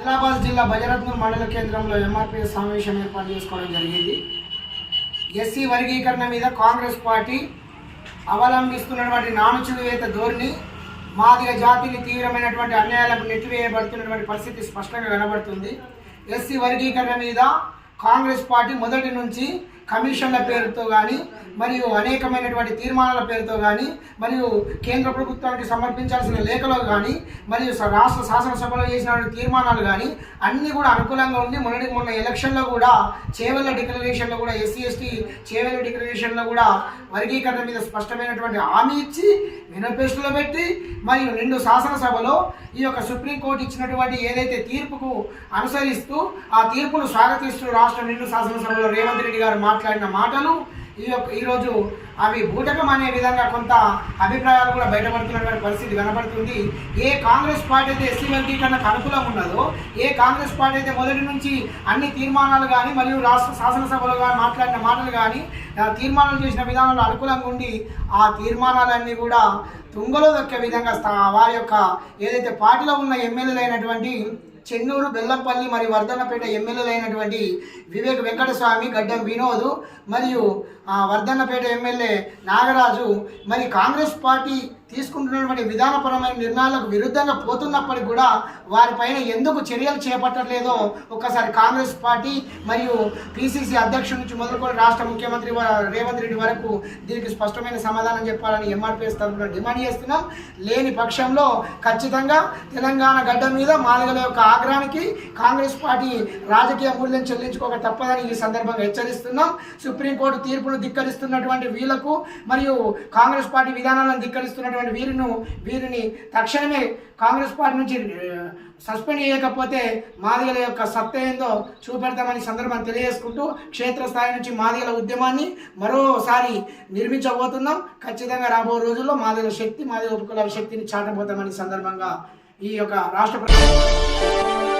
జిల్లా భజరత్న మండల కేంద్రంలో ఎంఆర్పీఎస్ సమావేశం ఏర్పాటు చేసుకోవడం జరిగింది. ఎస్సీ వర్గీకరణ మీద కాంగ్రెస్ పార్టీ అవలంబిస్తున్నటువంటి నానుచువేత ధోరణి మాదిగ జాతిని తీవ్రమైనటువంటి అన్యాయాలకు నెట్టివేయబడుతున్నటువంటి పరిస్థితి స్పష్టంగా కనబడుతుంది. ఎస్సీ వర్గీకరణ మీద కాంగ్రెస్ పార్టీ మొదటి నుంచి కమిషన్ల పేరుతో కానీ మరియు అనేకమైనటువంటి తీర్మానాల పేరుతో కానీ మరియు కేంద్ర ప్రభుత్వానికి సమర్పించాల్సిన లేఖలో కానీ మరియు రాష్ట్ర శాసనసభలో చేసిన తీర్మానాలు కానీ అన్నీ కూడా అనుకూలంగా ఉంది మొన్నటి మొన్న ఎలక్షన్లో కూడా చేవెళ్ళ డిక్లరేషన్లో కూడా ఎస్సీ ఎస్టీ చేవెళ్ళ డిక్లరేషన్లో కూడా వర్గీకరణ మీద స్పష్టమైనటువంటి హామీ ఇచ్చి మేనిఫెస్టోలో పెట్టి మరియు నిండు శాసనసభలో ఈ యొక్క సుప్రీంకోర్టు ఇచ్చినటువంటి ఏదైతే తీర్పుకు అనుసరిస్తూ ఆ తీర్పును స్వాగతిస్తూ రాష్ట్ర నిండు శాసనసభలో రేవంత్ రెడ్డి గారు మాట్లాడిన మాటలు ఈ యొక్క ఈరోజు అవి బూటకం అనే విధంగా కొంత అభిప్రాయాలు కూడా బయటపడుతున్నటువంటి పరిస్థితి కనబడుతుంది ఏ కాంగ్రెస్ పార్టీ అయితే ఎస్సీ వర్గీకరణకు అనుకూలంగా ఉన్నదో ఏ కాంగ్రెస్ పార్టీ అయితే మొదటి నుంచి అన్ని తీర్మానాలు కానీ మరియు రాష్ట్ర శాసనసభలో కానీ మాట్లాడిన మాటలు కానీ తీర్మానాలు చేసిన విధానంలో అనుకూలంగా ఉండి ఆ తీర్మానాలన్నీ కూడా తుంగలో దొక్కే విధంగా వారి యొక్క ఏదైతే పార్టీలో ఉన్న ఎమ్మెల్యేలు అయినటువంటి చెన్నూరు బెల్లంపల్లి మరి వర్ధన్నపేట ఎమ్మెల్యేలైనటువంటి వివేక్ వెంకటస్వామి గడ్డం వినోద్ మరియు వర్ధన్నపేట ఎమ్మెల్యే నాగరాజు మరి కాంగ్రెస్ పార్టీ తీసుకుంటున్నటువంటి విధానపరమైన నిర్ణయాలకు విరుద్ధంగా పోతున్నప్పటికీ కూడా వారిపైన ఎందుకు చర్యలు చేపట్టట్లేదో ఒక్కసారి కాంగ్రెస్ పార్టీ మరియు పిసిసి అధ్యక్షుడి నుంచి మొదలుకొని రాష్ట్ర ముఖ్యమంత్రి రేవంత్ రెడ్డి వరకు దీనికి స్పష్టమైన సమాధానం చెప్పాలని ఎంఆర్పీఎస్ తరఫున డిమాండ్ చేస్తున్నాం. లేని పక్షంలో ఖచ్చితంగా తెలంగాణ గడ్డ మీద మాదిగల యొక్క ఆగ్రహానికి కాంగ్రెస్ పార్టీ రాజకీయ మూల్యం చెల్లించుకోక తప్పదని ఈ సందర్భంగా హెచ్చరిస్తున్నాం. సుప్రీంకోర్టు తీర్పును ధిక్కరిస్తున్నటువంటి వీళ్ళకు మరియు కాంగ్రెస్ పార్టీ విధానాలను ధిక్కరిస్తున్నటువంటి వీరిను వీరిని తక్షణమే కాంగ్రెస్ పార్టీ నుంచి సస్పెండ్ చేయకపోతే మాదిగల యొక్క సత్తా ఏందో చూపెడతామని సందర్భాన్ని తెలియజేసుకుంటూ క్షేత్రస్థాయి నుంచి మాదిగల ఉద్యమాన్ని మరోసారి నిర్మించబోతున్నాం. ఖచ్చితంగా రాబో రోజుల్లో మాదిగల శక్తి మాదిగల ఉపకుల శక్తిని చాటబోతామని సందర్భంగా ఈ యొక్క రాష్ట్ర ప్రభుత్వం